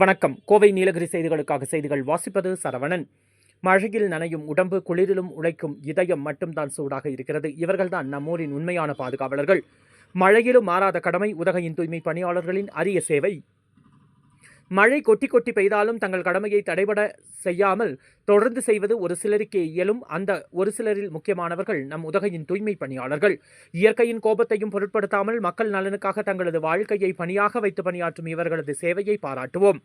வணக்கம். கோவை நீலகிரி செய்திகளுக்காக செய்திகள் வாசிப்பது சரவணன். மழையில் நனையும் உடம்பு குளிரிலும் உழைக்கும் இதயம் மட்டும்தான் சூடாக இருக்கிறது. இவர்கள்தான் நம்மூரின் உண்மையான பாதுகாவலர்கள். மழையிலும் மாறாத கடமை உதகையின் தூய்மை பணியாளர்களின் அரிய சேவை. மழை கொட்டி கொட்டி பெய்தாலும் தங்கள் கடமையை தடைபட செய்யாமல் தொடர்ந்து செய்வது ஒரு சிலருக்கே இயலும். அந்த ஒரு சிலரில் முக்கியமானவர்கள் நம் உதகையின் தூய்மை பணியாளர்கள். இயற்கையின் கோபத்தையும் பொருட்படுத்தாமல் மக்கள் நலனுக்காக தங்களது வாழ்க்கையை பணியாக வைத்து பணியாற்றும் இவர்களது சேவையை பாராட்டுவோம்.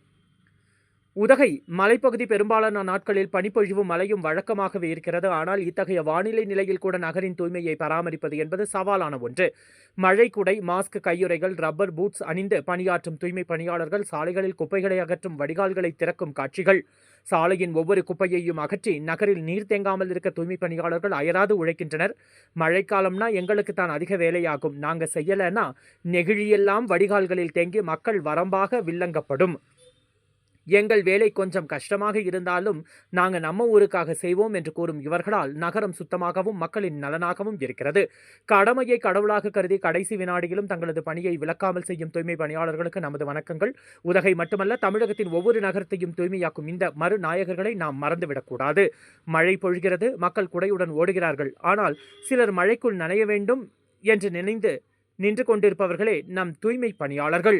உதகை மலைப்பகுதி பெரும்பாலான நாட்களில் பனிப்பொழிவும் மழையும் வழக்கமாகவே இருக்கிறது. ஆனால் இத்தகைய வானிலை நிலையில் கூட நகரின் தூய்மையை பராமரிப்பது என்பது சவாலான ஒன்று. மழை குடை மாஸ்க் கையுறைகள் ரப்பர் பூட்ஸ் அணிந்து பணியாற்றும் தூய்மை பணியாளர்கள் சாலைகளில் குப்பைகளை அகற்றும் வடிகால்களை திறக்கும் காட்சிகள். சாலையின் ஒவ்வொரு குப்பையையும் அகற்றி நகரில் நீர் தேங்காமல் இருக்க தூய்மை பணியாளர்கள் அயராது உழைக்கின்றனர். மழைக்காலம்னா எங்களுக்கு தான் அதிக வேலையாகும். நாங்கள் செய்யலைன்னா நெகிழியெல்லாம் வடிகால்களில் தேங்கி மக்கள் வரம்பாக வில்லங்கப்படும். எங்கள் வேலை கொஞ்சம் கஷ்டமாக இருந்தாலும் நாங்கள் நம்ம ஊருக்காக செய்வோம் என்று கூறும் இவர்களால் நகரம் சுத்தமாகவும் மக்களின் நலனாகவும் இருக்கிறது. கடமையை கடவுளாக கருதி கடைசி வினாடியிலும் தங்களது பணியை விளக்காமல் செய்யும் தூய்மை பணியாளர்களுக்கு நமது வணக்கங்கள். உதகை மட்டுமல்ல தமிழகத்தின் ஒவ்வொரு நகரத்தையும் தூய்மையாக்கும் இந்த மறுநாயகர்களை நாம் மறந்துவிடக்கூடாது மழை பொழிகிறது மக்கள் குடையுடன் ஓடுகிறார்கள். ஆனால் சிலர் மழைக்குள் நனைய வேண்டும் என்று நினைந்து நின்று கொண்டிருப்பவர்களே நம் தூய்மை பணியாளர்கள்.